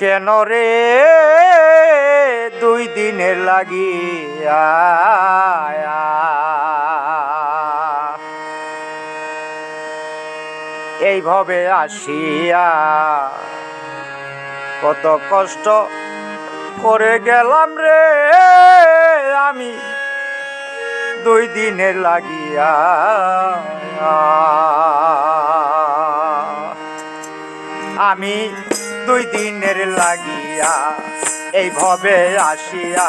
কেন রে দুই দিনের লাগিয়া? এইভাবে আসিয়া কত কষ্ট করে গেলাম রে আমি দুই দিনের লাগিয়া। আমি দুই দিনের লাগিয়া এইভাবে আসিয়া।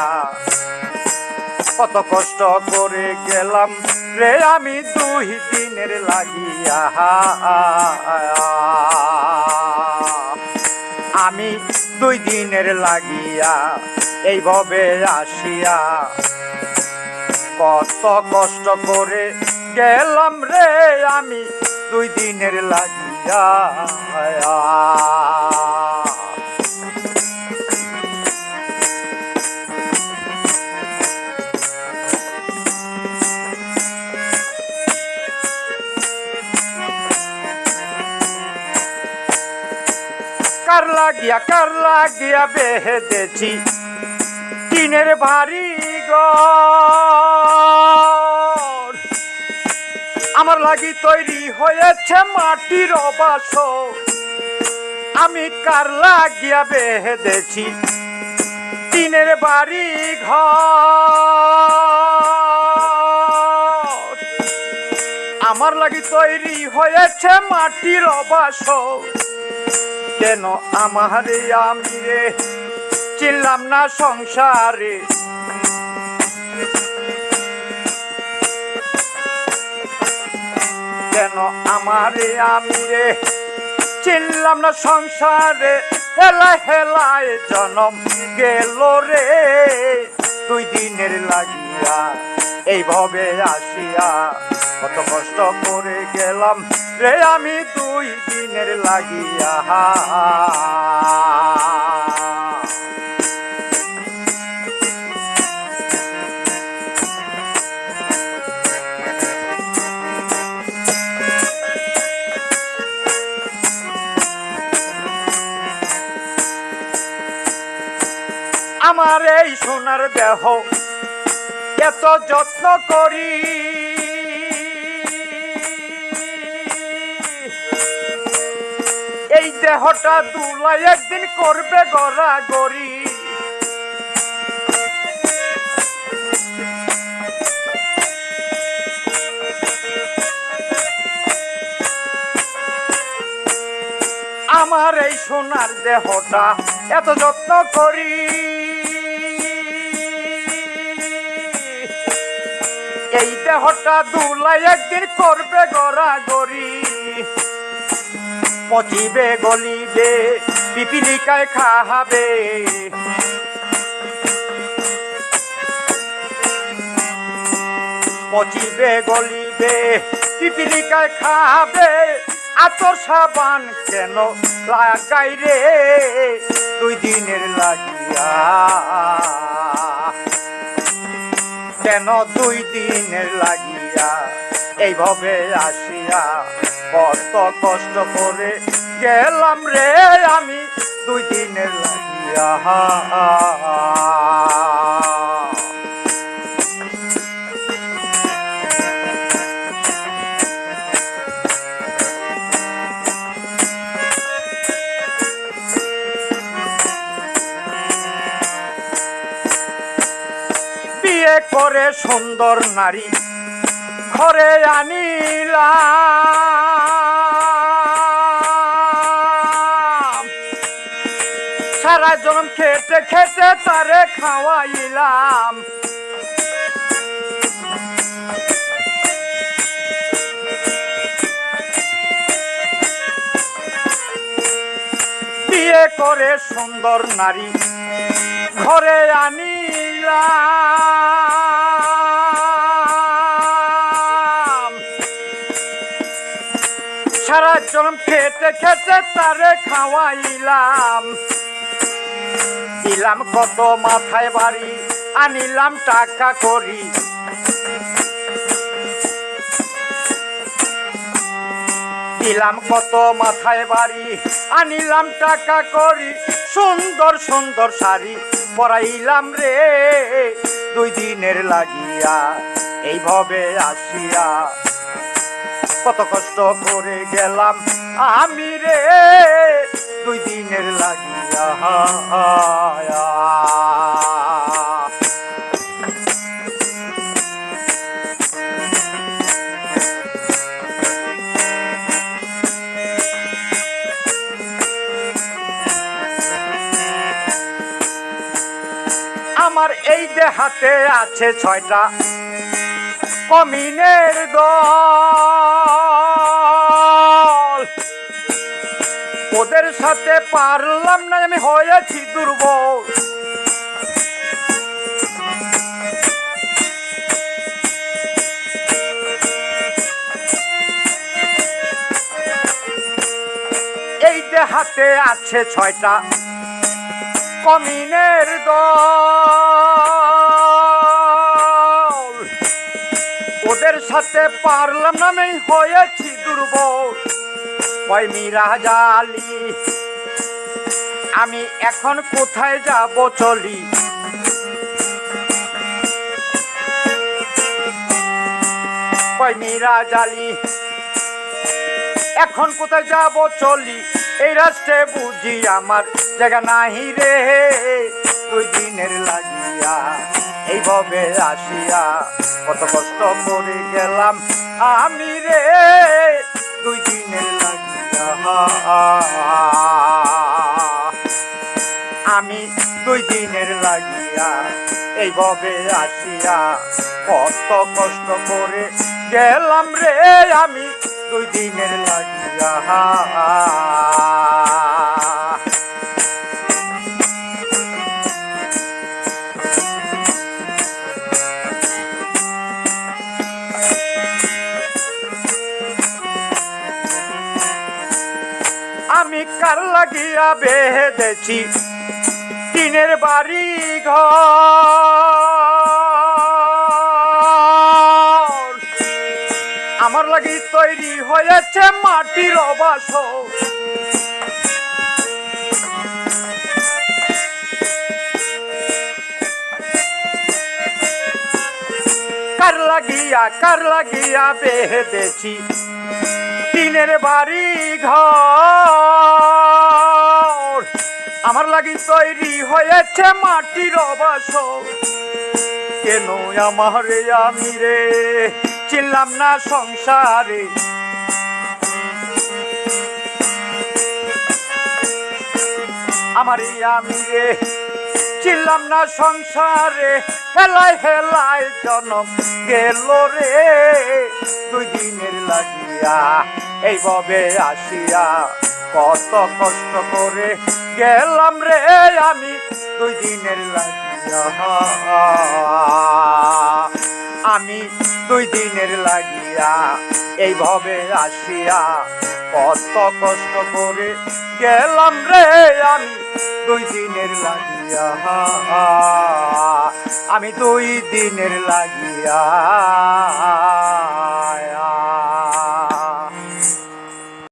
কত কষ্ট করে গেলাম রে, আমি দুই দিনের লাগিয়া। আমি দুই দিনের লাগিয়া এইভাবে আসিয়া। কত কষ্ট করে গেলাম রে, আমি দুই দিনের লাগিয়া। লাগিয়া, কার লাগিয়া বেহেদেছি? টিনের বাড়ি ঘর। আমার লাগি তৈরি হয়েছে মাটির অবাস আমি কার লাগিয়া বেহেদেছি? টিনের বাড়ি ঘর। আমার লাগি তৈরি হয়েছে মাটির অবাস কেন আমারে আমি রে চিনলাম না সংসারে? কেন আমারে আমি রে চিনলাম না সংসারে? হেলা হেলায় জনম গেল রে। দুই দিনের লাগিয়া এইভাবে আসিয়া কত কষ্ট করে গেলাম রে আমি দুই দিনের লাগিয়া। আমার এই সোনার দেহ এত যত্ন করি। এই দেহটা দুলাই একদিন করবে গড়া গড়ি আমার এই সোনার দেহটা এত যত্ন করি। এই দেহটা দুলাই একদিন করবে গড়া গড়ি পচিবে গলিবে, পিপিলিকায় খাহাবে। পচিবে গলিবে, পিপিলিকায় খাবে আতর সাবান কেন লাগাই রে দুই দিনের লাগিয়া কেন দুই দিনের লাগিয়া এইভাবে আসিয়া কত কষ্ট করে গেলাম রে আমি দুই দিনের লাগিয়া। বিয়ে করে সুন্দর নারী, ঘরে আনিলাম। সারা জনম খেতে খেতে তারে খাওয়াইলাম। বিয়ে করে সুন্দর নারী, ঘরে আনিলাম সারা জনম খেতে খেতে তারে খাওয়াইলাম। দিলাম কত মাথায় বাড়ি, আনিলাম টাকা করি। দিলাম কত মাথায় বাড়ি, আনিলাম টাকা করি। সুন্দর সুন্দর শাড়ি পরাইলাম রে, দুই দিনের লাগিয়া, এইভাবে আসিয়া। কত কষ্ট করে গেলাম আমি রে, দুই দিনের লাগিয়া। এই যে হাতে আছে ছয়টা কমিনের দল। ওদের সাথে পারলাম না, আমি হয়েছি দুর্বল। এই যে হাতে আছে ছয়টা কমিনের দল। ওদের সাথে পারলাম না, আমি হয়েছি দুর্বল। ওই মিরা জালি, আমি এখন কোথায় যাব চলি? ওই মিরা জালি, এখন কোথায় যাব চলি? এই রাষ্ট্রে বুঝি আমার জায়গা নাহি রে। দুই দিনের লাগিয়া এইভাবে আসিয়া কত কষ্ট করে গেলাম আমি রে। দুই দিনের লাগিয়া। আমি দুই দিনের লাগিয়া এইভাবে আসিয়া কত কষ্ট করে গেলাম রে। আমি দুই দিনের লাগিয়া। কার লাগিয়া বেঁধেছি টিনের বাড়ি ঘর। আমার লাগি তৈরি হয়েছে মাটির অবাস কার লাগিয়া কার লাগিয়া বেঁধেছি টিনের বাড়ি ঘর আমার লাগি তৈরি হয়েছে মাটির অবাস কেন আমার আমি রে চিনলাম না সংসারে? আমার আমি রে চিনলাম না সংসারে হেলায় হেলায় জনম গেল রে। দুই দিনের লাগিয়া এইভাবে আসিয়া কত কষ্ট করে গেলাম রে আমি, দুই দিনের লাগিয়া। আমি দুই দিনের লাগিয়া এইভাবে আসিয়া কত কষ্ট করে গেলাম রে আমি দুই দিনের লাগিয়া। আমি দুই দিনের লাগিয়া